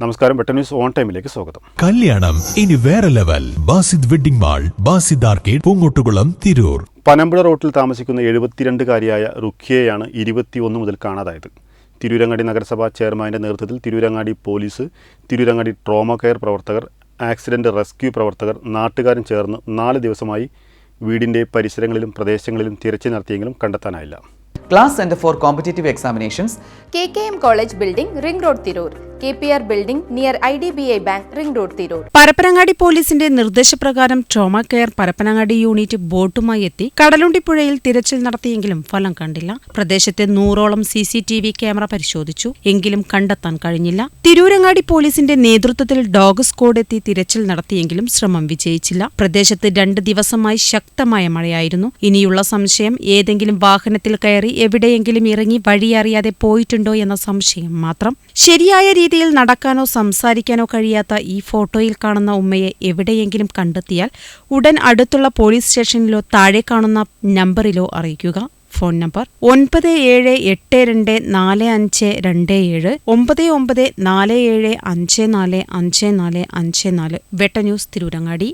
നമസ്കാരം വെട്ട news on ടൈമിലേക്ക് സ്വാഗതം. കല്യാണം ഇനി വേറെ level. Basid wedding mall Basid arcade Poongottukulam Tirur. Panampuzha റോട്ടിൽ താമസിക്കുന്ന എഴുപത്തിരണ്ടുകാരിയായ റുഖിയയാണ് ഇരുപത്തിയൊന്ന് മുതൽ കാണാതായത്. തിരൂരങ്ങാടി നഗരസഭാ ചെയർമാന്റെ നേതൃത്വത്തിൽ Tirurangadi police Tirurangadi trauma care പ്രവർത്തകർ ആക്സിഡന്റ് റെസ്ക്യൂ പ്രവർത്തകർ നാട്ടുകാരും ചേർന്ന് നാല് ദിവസമായി വീടിന്റെ പരിസരങ്ങളിലും പ്രദേശങ്ങളിലും തിരച്ചിൽ നടത്തിയെങ്കിലും കണ്ടെത്താനായില്ല. Class centre for competitive examinations K K M college building ring road Tirur. K P R building near I D B I bank ring road Tirur. Parappanangadi പോലീസിന്റെ നിർദ്ദേശപ്രകാരം ട്രോമ കെയർ പരപ്പനങ്ങാടി യൂണിറ്റ് ബോട്ടുമായി എത്തി. കടലുണ്ടിപ്പുഴയിൽ തിരച്ചിൽ നടത്തിയെങ്കിലും ഫലം കണ്ടില്ല. പ്രദേശത്തെ നൂറോളം C C T V camera പരിശോധിച്ചു. എങ്കിലും കണ്ടെത്താൻ കഴിഞ്ഞില്ല. തിരൂരങ്ങാടി പോലീസിന്റെ നേതൃത്വത്തിൽ ഡോഗ് സ്ക്വാഡ് എത്തി തിരച്ചിൽ നടത്തിയെങ്കിലും ശ്രമം വിജയിച്ചില്ല. പ്രദേശത്ത് രണ്ട് ദിവസമായി ശക്തമായ മഴയായിരുന്നു. ഇനിയുള്ള സംശയം ഏതെങ്കിലും വാഹനത്തിൽ കയറി എവിടെയെങ്കിലും ഇറങ്ങി വഴിയറിയാതെ പോയിട്ടുണ്ടോ എന്ന സംശയം മാത്രം. ശരിയായ രീതിയിൽ നടക്കാനോ സംസാരിക്കാനോ കഴിയാത്ത ഈ ഫോട്ടോയിൽ കാണുന്ന ഉമ്മയെ എവിടെയെങ്കിലും കണ്ടെത്തിയാൽ ഉടൻ അടുത്തുള്ള പോലീസ് സ്റ്റേഷനിലോ താഴെ കാണുന്ന നമ്പറിലോ അറിയിക്കുക. ഫോൺ നമ്പർ ഒൻപത് ഏഴ് എട്ട് രണ്ട് നാല് അഞ്ച് രണ്ട് ഏഴ് ഒമ്പത് ഒമ്പത് നാല് ഏഴ് അഞ്ച് നാല് അഞ്ച് നാല് അഞ്ച് നാല്. വെട്ട ന്യൂസ് തിരൂരങ്ങാടി.